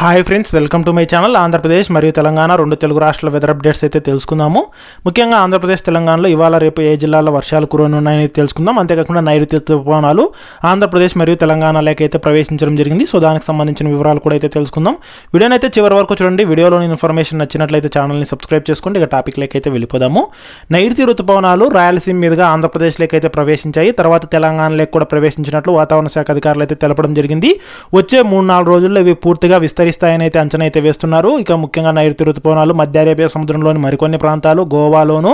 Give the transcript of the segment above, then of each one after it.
Hi friends welcome to my channel Andhra Pradesh మరియు తెలంగాణ రెండు తెలుగు రాష్ట్రాల వెదర్ అప్డేట్స్ అయితే తెలుసుకుందాము. ముఖ్యంగా ఆంధ్రప్రదేశ్ తెలంగాణలో ఇవాళ రేపు ఏ జిల్లాలో వర్షాలు కురనున్నాయని తెలుసుకుందాం. అంతేకాకుండా నైరుతి తుఫానాలు ఆంధ్రప్రదేశ్ మరియు తెలంగాణలోకి అయితే ప్రవేశించడం జరిగింది. సో దానికి సంబంధించిన వివరాలు కూడా అయితే తెలుసుకుందాం. వీడియోని అయితే చివరి వరకు చూడండి. వీడియోలోని ఇన్ఫర్మేషన్ నచ్చినట్లయితే ఛానల్ని సబ్స్క్రైబ్ చేసుకోండి. ఇక టాపిక్ అయితే వెళ్ళిపోదాము. నైరుతి ఋతుపవనాలు రాయలసీమ మీదుగా ఆంధ్రప్రదేశ్లోకి అయితే ప్రవేశించాయి. తర్వాత తెలంగాణలోకి కూడా ప్రవేశించినట్లు వాతావరణ శాఖ అధికారులు అయితే తెలపడం జరిగింది. వచ్చే మూడు నాలుగు రోజుల్లో ఇవి పూర్తిగా విస్తరి విస్తరిస్తాయని అయితే అంచనా అయితే వేస్తున్నారు. ఇక ముఖ్యంగా నైరుతి ఋతుపవనాలు మధ్య అరేబియా సముద్రంలోని మరికొన్ని ప్రాంతాలు గోవాలోను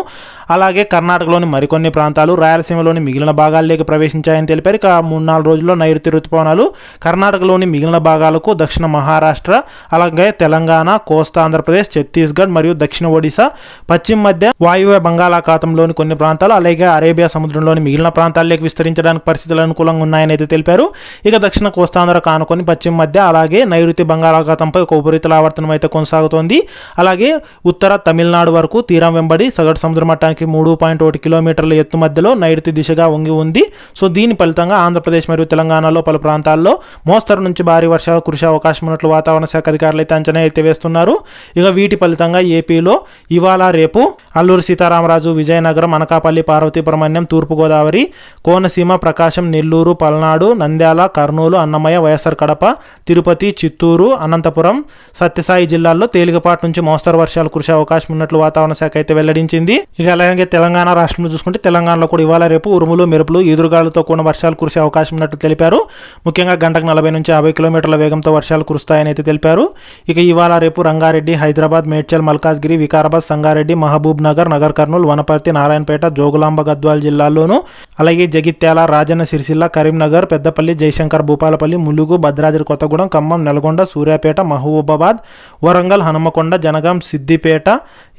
అలాగే కర్ణాటకలోని మరికొన్ని ప్రాంతాలు రాయలసీమలోని మిగిలిన భాగాల్లోకి ప్రవేశించాయని తెలిపారు. ఇక మూడు నాలుగు రోజుల్లో నైరుతి ఋతుపవనాలు కర్ణాటకలోని మిగిలిన భాగాలకు దక్షిణ మహారాష్ట్ర అలాగే తెలంగాణ కోస్తా ఆంధ్రప్రదేశ్ ఛత్తీస్గఢ్ మరియు దక్షిణ ఒడిశా పశ్చిమ మధ్య వాయువ్య బంగాళాఖాతంలోని కొన్ని ప్రాంతాలు అలాగే అరేబియా సముద్రంలోని మిగిలిన ప్రాంతాల్లోకి విస్తరించడానికి పరిస్థితులు అనుకూలంగా ఉన్నాయని అయితే తెలిపారు. ఇక దక్షిణ కోస్తాంధ్ర కానుకొని పశ్చిమ మధ్య అలాగే నైరుతి బంగాళాఖాతంపై ఒక ఉపరితల ఆవర్తనం అయితే కొనసాగుతోంది. అలాగే ఉత్తర తమిళనాడు వరకు తీరం వెంబడి సగటు సముద్ర మట్టానికి మూడు పాయింట్ ఒకటి కిలోమీటర్ల ఎత్తు మధ్యలో నైరుతి దిశగా వంగి ఉంది. సో దీని ఫలితంగా ఆంధ్రప్రదేశ్ మరియు తెలంగాణలో పలు ప్రాంతాల్లో మోస్తరు నుంచి భారీ వర్షాలు కురిసే అవకాశం ఉన్నట్లు వాతావరణ శాఖ అధికారులు అయితే అంచనా అయితే వేస్తున్నారు. ఇక వీటి ఫలితంగా ఏపీలో ఇవాళ రేపు అల్లూరు సీతారామరాజు విజయనగరం అనకాపల్లి పార్వతీపురమణ్యం తూర్పుగోదావరి కోనసీమ ప్రకాశం నెల్లూరు పల్నాడు నంద్యాల కర్నూలు అన్నమయ్య వైఎస్ఆర్ కడప తిరుపతి చిత్తూరు అనంతపురం సత్యసాయి జిల్లాల్లో తేలికపాటి నుంచి మోస్తరు వర్షాలు కురిసే అవకాశం ఉన్నట్లు వాతావరణ శాఖ అయితే వెల్లడించింది. ఇక అలాగే తెలంగాణ రాష్ట్రంలో చూసుకుంటే తెలంగాణలో కూడా ఇవాళ రేపు ఉరుములు మెరుపులు ఎదురుగాలతో కూడిన వర్షాలు కురిసే అవకాశం ఉన్నట్లు తెలిపారు. ముఖ్యంగా గంటకు నలభై నుంచి యాభై కిలోమీటర్ల వేగంతో వర్షాలు కురుస్తాయని అయితే తెలిపారు. ఇక ఇవాళ రేపు రంగారెడ్డి హైదరాబాద్ మేడ్చల్ మల్కాజ్గిరి వికారాబాద్ సంగారెడ్డి మహబూబ్ నగర్ నగర్ కర్నూలు వనపర్తి నారాయణపేట జోగులాంబ గద్వాల జిల్లాల్లోనూ అలాగే జగిత్యాల రాజన్న సిరిసిల్ల కరీంనగర్ పెద్దపల్లి జయశంకర్ భూపాలపల్లి ములుగు భద్రాద్రి కొత్తగూడెం ఖమ్మం నల్గొండ సూర్యాపేట మహబూబాబాద్ వరంగల్ హనుమకొండ జనగాం సిద్దిపేట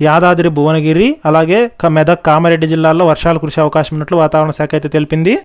యాదాద్రి భువనగిరి అలాగే మెదక్ కామారెడ్డి జిల్లాల్లో వర్షాలు కురిసే అవకాశం ఉన్నట్లు వాతావరణ శాఖ అయితే తెలిపింది.